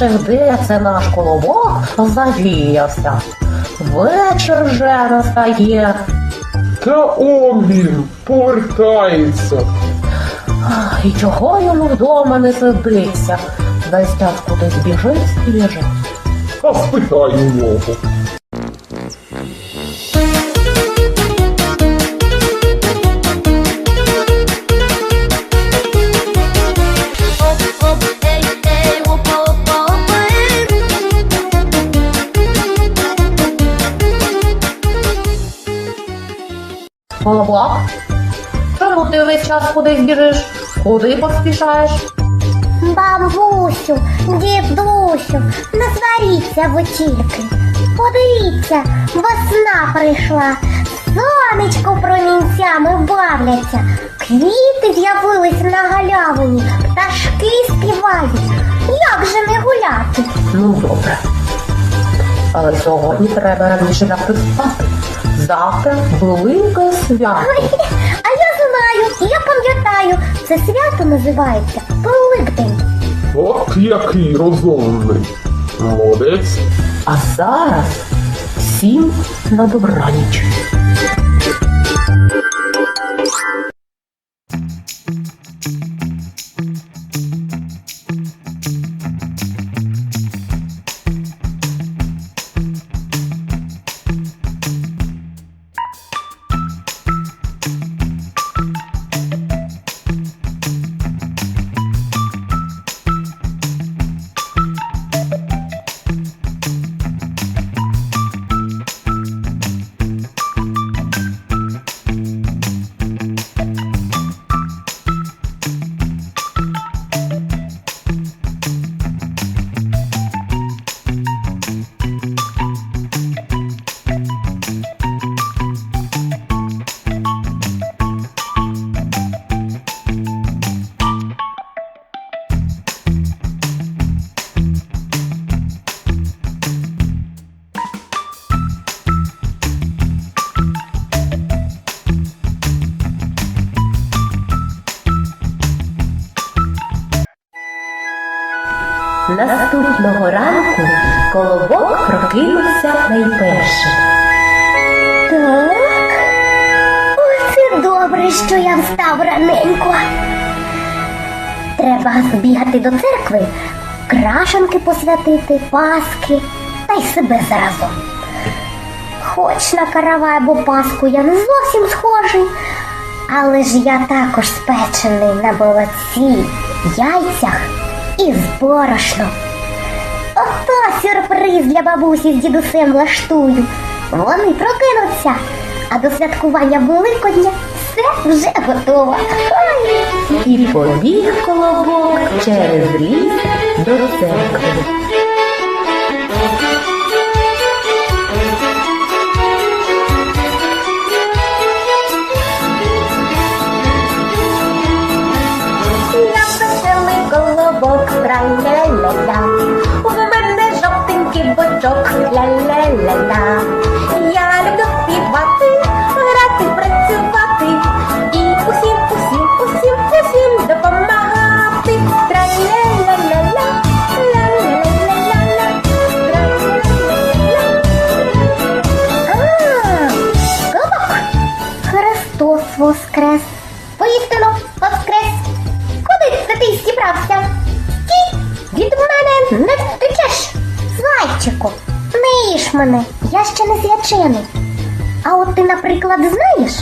Наче де це наш колобок завіявся. Вечір вже настає. Та он він повертається. Ах, І чого йому вдома не сидиться? Десь кудись біжить і біжить. А спитай у нього. Колобок? Чому ти весь час кудись біжиш? Куди поспішаєш? Бабусю, дідусю, не сваріться ви тільки. Подивіться, весна прийшла, сонечко промінцями бавляться, квіти з'явились на галявині, пташки співають. Як же не гуляти? Ну добре. Але сьогодні треба раніше лягти спати. Завтра велике свято. А я знаю, я пам'ятаю, це свято називається Великдень. От який розумний. Молодець. А зараз всім на добраніч. Колобок прокинувся найпершим. Так. Ой, це добре, що я встав раненько. Треба збігати до церкви, крашенки посвятити, паски та й себе заразом. Хоч на каравай або паску я не зовсім схожий, але ж я також спечений на молоці, яйцях і з борошном. Сюрприз для бабусі з дідусем влаштую. Вони прокинуться, а до святкування Великодня все вже готово. І побіг колобок через ліс до церкви. Колобок, тра-ля-ля-ля. Ля-ля-ля-ля. Я люблю співати, грати, працювати і усім, усім, усім, усім допомагати. Тра-ля-ля-ля-ля, ля-ля-ля-ля-ля, тра-ля-ля-ля-ля. А, Христос воскрес! Мене, я ще не свячений. А от ти, наприклад, знаєш,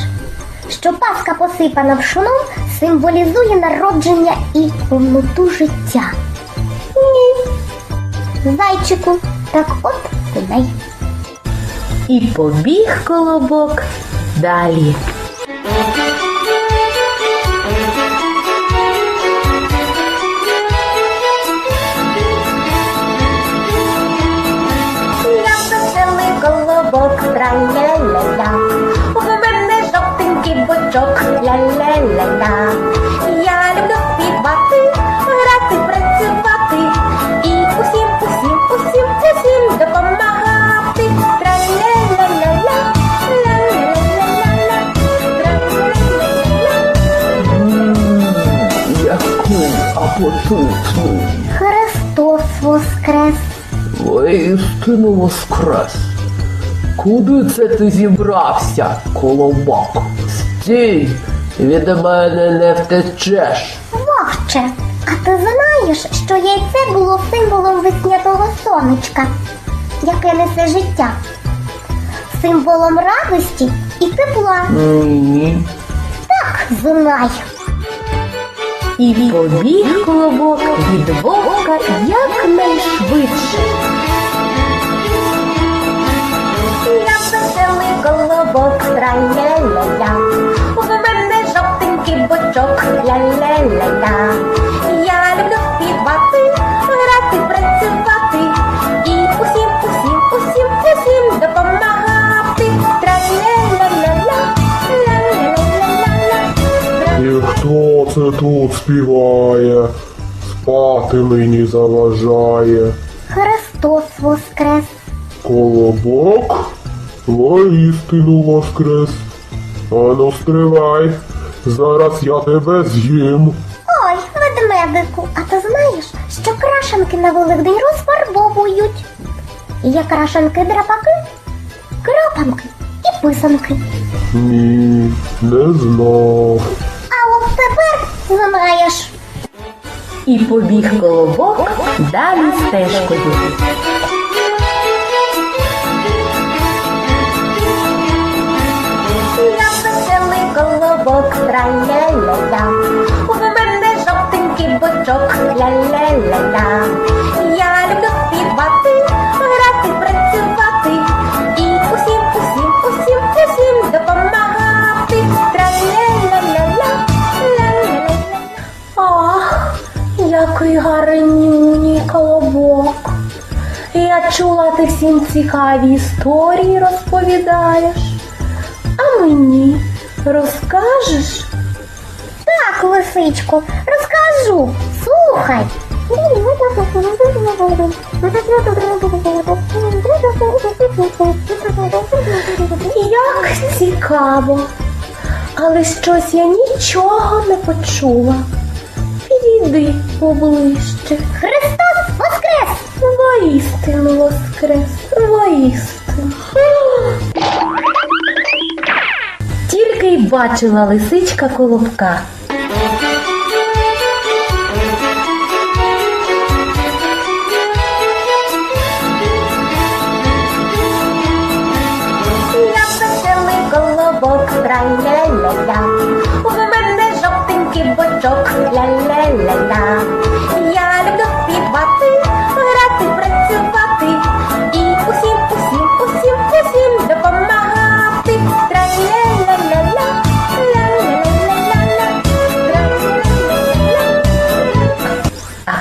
що паска посипана пшоном символізує народження і повноту життя? Ні. Зайчику, так от знай. І побіг колобок далі. Ля-ля-ля-ля. Я люблю співати, грати, працювати і усім, усім, усім, усім допомагати. Тра-ля-ля-ля-ля. Христос воскрес. Воістину воскрес. Куди це ти зібрався, колобок? Стій, від мене не втечеш. Вовче, а ти знаєш, що яйце було символом весняного сонечка, яке несе життя, символом радості і тепла. Ні. Так, знай. І побіг колобок від вовка якнайшвидше. Я веселий колобок, траля-ля-ля. Бочок, ля-ля-ля-ля. Я люблю співати, грати, працювати. І усім, усім, усім, усім допомагати. Траля-ля-ля-ля, ля-ля-ля-ля-ля. І хто це тут співає? Спати мені заважає. Христос воскрес. Колобок воістину воскрес. Ану стривай, зараз я тебе з'їм. Ой, ведмедику, а ти знаєш, що крашенки на Великдень розфарбовують? Є крашенки драпаки, крапанки і писанки. Ні, не знав. А от тепер знаєш. І побіг колобок далі стежкою. Колобок, траля-ля-ля. У мене жовтенький бочок, ля-ля-ля-ля. Я люблю співати, грати, працювати. І усім, усім, усім, усім допомагати. Траля-ля-ля-ля, ля-ля-ля-ля. Ах, який гарнюній колобок. Я чула, ти всім цікаві історії розповідаєш. А мені розкажеш? Так, лисичко, розкажу. Слухай. Як цікаво. Але щось я нічого не почула. Підійди поближче. Христос воскрес! Воістину воскрес, воістину. Тільки й бачила лисичка колобка. Колобок, траля-ля-ля.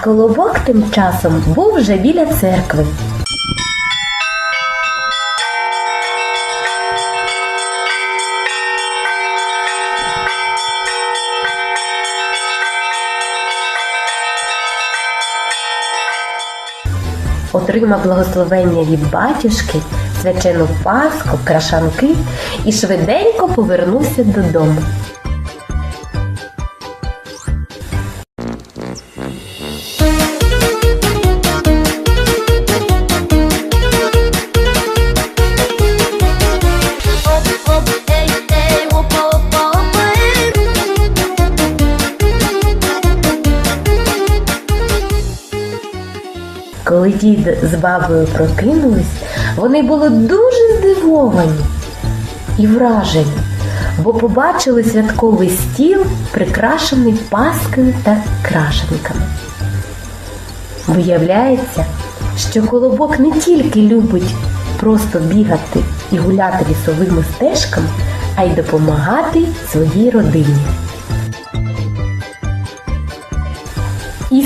Колобок тим часом був вже біля церкви. Отримав благословення від батюшки, свячену паску, крашанки і швиденько повернувся додому. Дід з бабою прокинулись, вони були дуже здивовані і вражені, бо побачили святковий стіл, прикрашений паскою та крашенками. Виявляється, що колобок не тільки любить просто бігати і гуляти лісовими стежками, а й допомагати своїй родині.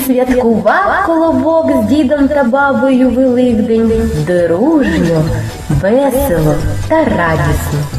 Святкував колобок з дідом та бабою Великдень дружньо, весело та радісно.